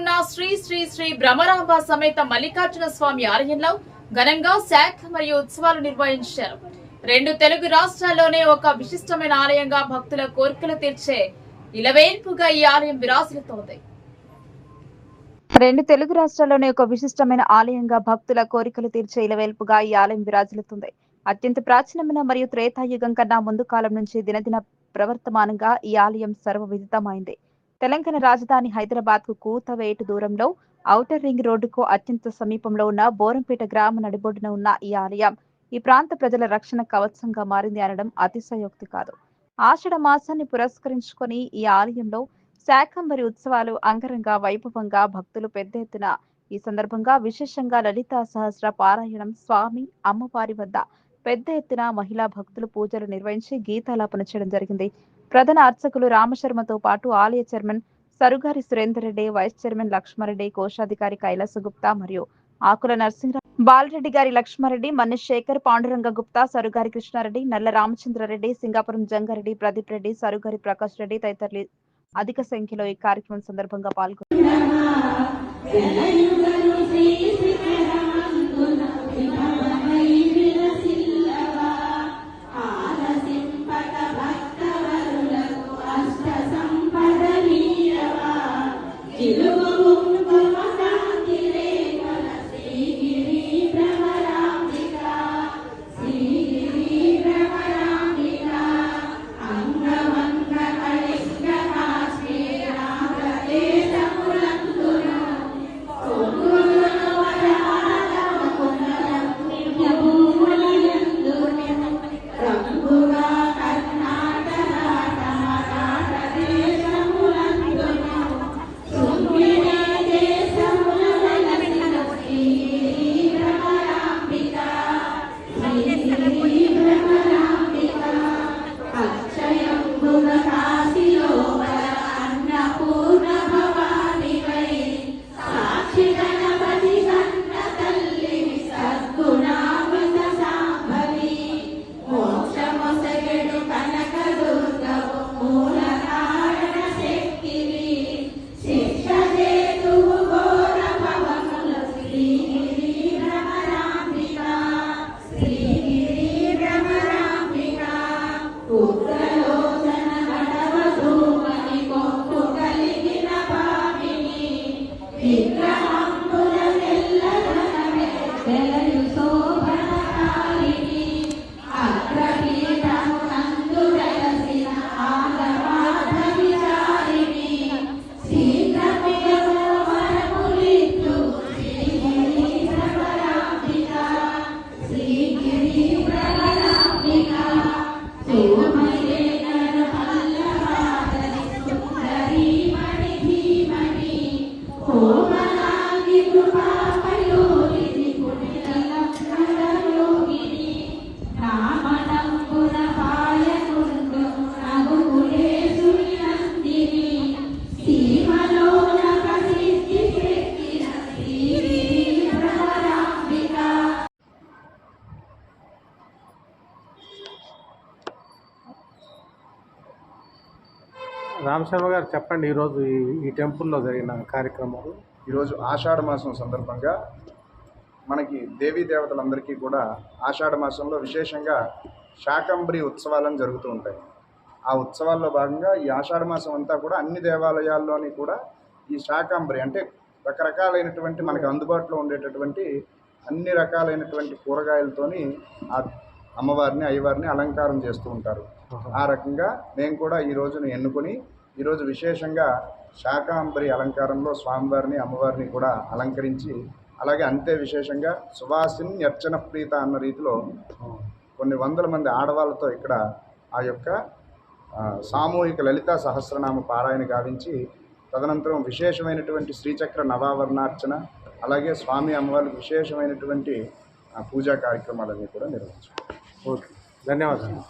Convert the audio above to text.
వేంచేసి శ్రీ శ్రీ శ్రీ భ్రమరాంబ సమేత మల్లికార్జున స్వామి ఆలయంలో ఘనంగా శాఖ మరియు ఉత్సవాలు నిర్వహించారు. రెండు తెలుగు రాష్ట్రాల్లోనే ఒక విశిష్టమైన ఆలయంగా భక్తుల కోరికలు తీర్చే ఇలవేల్పుగా ఈ ఆలయం విరాజిల్లుతోంది. రెండు తెలుగు రాష్ట్రాల్లోనే ఒక విశిష్టమైన ఆలయంగా భక్తుల కోరికలు తీర్చే ఇలవేల్పుగా ఈ ఆలయం విరాజిల్లుతుంది. అత్యంత ప్రాచీనమైన మరియు త్రేతాయుగం కన్నా ముందు కాలం నుంచి దినదిన ప్రవర్తమానంగా ఈ ఆలయం సర్వవిదితమైంది. తెలంగాణ రాజధాని హైదరాబాద్కు కూతవేటు దూరంలో ఔటర్ రింగ్ రోడ్డుకు అత్యంత సమీపంలో ఉన్న బోరంపేట గ్రామ నడిబొడ్డున ఉన్న ఈ ఆలయం ఈ ప్రాంత ప్రజల రక్షణ కవచంగా మారింది అనడం అతిశయోక్తి కాదు. ఆషాఢ మాసాన్ని పురస్కరించుకొని ఈ ఆలయంలో శాకంబరి ఉత్సవాలు అంగరంగ వైభవంగా భక్తులు పెద్ద ఎత్తున ఈ సందర్భంగా విశేషంగా లలితా సహస్ర పారాయణం స్వామి అమ్మవారి వద్ద పెద్ద ఎత్తున మహిళా భక్తులు పూజలు నిర్వహించి గీతాలాపన చేయడం జరిగింది. ప్రధాన అర్చకులు రామశర్మతో పాటు ఆలయ chairman Sarugari Surender Reddy vice chairman Laxmareddy కోశాధికారి కైలాస గుప్తా మరియు ఆకుల నరసింహరావు బాలరెడ్డి గారి లక్ష్మారెడ్డి మన్నెస్ శేఖర్ పాండురంగ గుప్తా సరుగారి కృష్ణారెడ్డి నల్ల రామచంద్రారెడ్డి సింగాపురం జంగారెడ్డి ప్రదీప్ రెడ్డి సరుగారి ప్రకాష్ రెడ్డి తదితరులు అధిక సంఖ్యలో ఈ కార్యక్రమం సందర్భంగా పాల్గొన్నారు Ku menangis papai Ram Sharma గారు చెప్పండి ఈరోజు ఈ ఈ టెంపుల్లో జరిగిన కార్యక్రమాలు ఈరోజు ఆషాఢ మాసం సందర్భంగా మనకి దేవీ దేవతలందరికీ కూడా ఆషాఢ మాసంలో విశేషంగా శాకంబరి ఉత్సవాలను జరుగుతూ ఉంటాయి. ఆ ఉత్సవాల్లో భాగంగా ఈ ఆషాఢ మాసం అంతా కూడా అన్ని దేవాలయాల్లోని కూడా ఈ శాకంబరి అంటే రకరకాలైనటువంటి మనకి అందుబాటులో ఉండేటటువంటి అన్ని రకాలైనటువంటి కూరగాయలతోని ఆ అమ్మవారిని అయ్యవారిని అలంకారం చేస్తూ ఉంటారు. ఆ రకంగా మేము కూడా ఈ రోజును ఎన్నుకొని ఈరోజు విశేషంగా శాకాంబరి అలంకారంలో స్వామివారిని అమ్మవారిని కూడా అలంకరించి అలాగే అంతే విశేషంగా సువాసిని అర్చన ప్రీత అన్న రీతిలో కొన్ని వందల మంది ఆడవాళ్ళతో ఇక్కడ ఆ యొక్క సామూహిక లలితా సహస్రనామ పారాయణ గావించి తదనంతరం విశేషమైనటువంటి శ్రీచక్ర నవావరణార్చన అలాగే స్వామి అమ్మవారికి విశేషమైనటువంటి పూజా కార్యక్రమాలన్నీ కూడా నిర్వహించాం. ఓకే. ధన్యవాదాలు.